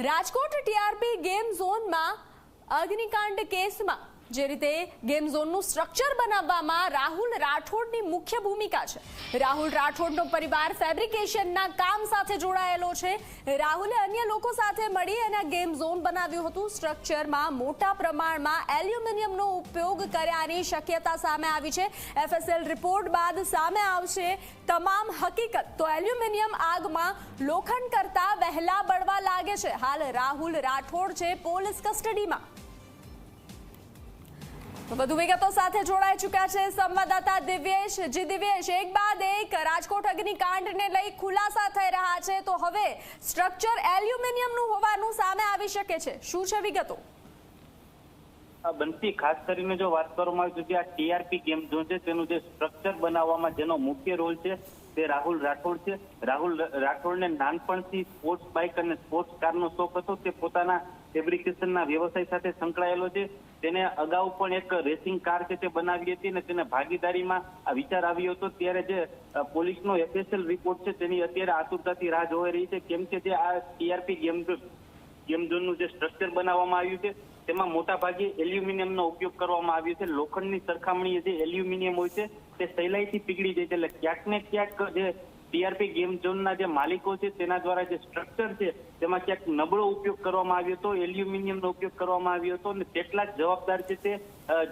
Rajkot TRP game ઝોનમાં અગ્નિકાંડ કેસમાં જે રીતે ગેમ ઝોનનું સ્ટ્રક્ચર બનાવવામાં રાહુલ રાઠોડની મુખ્ય ભૂમિકા છે. રાહુલ રાઠોડનો પરિવાર ફેબ્રિકેશનના કામ સાથે જોડાયેલો છે. રાહુલે અન્ય લોકો સાથે મળી અને ગેમ ઝોન બનાવ્યું હતું. સ્ટ્રક્ચરમાં મોટા પ્રમાણમાં એલ્યુમિનિયમનો ઉપયોગ કર્યાની શક્યતા સામે આવી છે. એફએસએલ રિપોર્ટ બાદ સામે આવશે તમામ હકીકત. તો એલ્યુમિનિયમ આગમાં લોખંડ કરતા વહેલા બળવા લાગે છે. હાલ રાહુલ રાઠોડ છે પોલીસ કસ્ટડીમાં. વધુ વિગતો સાથે જોડાઈ ચુક્યા છે સંવાદદાતા દિવ્યેશ. જી દિવ્યેશ, એક બાદ એક રાજકોટ અગ્નિકાંડને લઈ ખુલાસા થઈ રહ્યા છે. તો હવે સ્ટ્રક્ચર એલ્યુમિનિયમનું હોવાનું સામે આવી શકે છે. શું છે વિગતો? બનતી ખાસ કરીને જો વાત કરવામાં આવી તો આ ટીઆરપી ગેમ ઝોન છે તેનું જે સ્ટ્રક્ચર બનાવવામાં જેનો મુખ્ય રોલ છે, તે રાહુલ રાઠોડ છે. રાહુલ રાઠોડને નાનપણથી સ્પોર્ટ્સ બાઇક અને સ્પોર્ટ્સ કારનો શોખ હતો. તે પોતાના ફેબ્રિકેશનના વ્યવસાય સાથે સંકળાયેલો છે. તેને અગાઉ પણ એક રેસિંગ કાર છે તે બનાવી હતી અને તેને ભાગીદારીમાં આ વિચાર આવ્યો હતો. ત્યારે જે પોલીસનો એફએસએલ રિપોર્ટ છે તેની અત્યારે આતુરતાથી રાહ જોવાઈ રહી છે. કેમ કે જે આ ટીઆરપી ગેમ ગેમ ઝોનનું જે સ્ટ્રક્ચર બનાવવામાં આવ્યું છે, તેમાં મોટા ભાગે એલ્યુમિનિયમનો ઉપયોગ કરવામાં આવ્યો છે. લોખંડની સરખામણીએ જે એલ્યુમિનિયમ હોય છે, તે સહેલાઈથી પીગળી જાય છે. એટલે ક્યાંક ને ક્યાંક જે ટીઆરપી ગેમ ઝોનના જે માલિકો છે, તેના દ્વારા જે સ્ટ્રક્ચર છે, તેમાં ક્યાંક નબળો ઉપયોગ કરવામાં આવ્યો હતો, એલ્યુમિનિયમનો ઉપયોગ કરવામાં આવ્યો હતો અને તેટલા જ જવાબદાર છે તે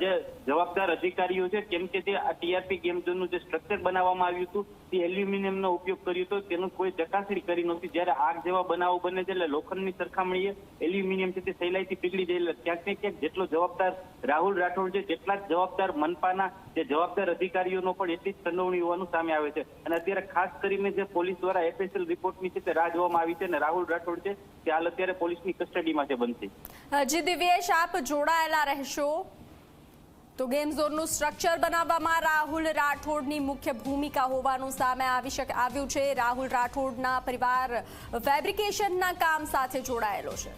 જે જવાબદાર અધિકારીઓ છે, કેમ કે તે આ ટીઆરપી ગેમ ઝોનનું જે સ્ટ્રક્ચર બનાવવામાં આવ્યું હતું, તે એલ્યુમિનિયમનો ઉપયોગ કર્યો હતો, તેનું કોઈ ચકાસણી કરી નહોતી. જ્યારે આગ જેવા બનાવો બને છે, એટલે લોખંડની સરખામણીએ એલ્યુમિનિયમ છે તે સહેલાઈથી પીગળી જાય ક્યાંક ને ક્યાંક જેટલો જવાબદાર રાહુલ રાઠોડ છે તેટલા જ જવાબદાર મનપાના જે જવાબદાર અધિકારીઓનો પણ એટલી જ સંડોવણી હોવાનું સામે આવે છે. અને અત્યારે ખાસ કરીને જે પોલીસ દ્વારા એફએસએલ રિપોર્ટની છે તે રાહ જોવામાં આવી છે અને રાહુલ રાઠોડ છે તે હાલ અત્યારે પોલીસની કસ્ટડીમાં છે બનશે. જી દિવ્યેશ, આપ જોડાયેલા રહેશો? તો ગેમ ઝોનનું સ્ટ્રક્ચર બનાવવામાં રાહુલ રાઠોડની મુખ્ય ભૂમિકા હોવાનું સામે આવી શકે, આવ્યું છે. રાહુલ રાઠોડના પરિવાર ફેબ્રિકેશનના કામ સાથે જોડાયેલો છે.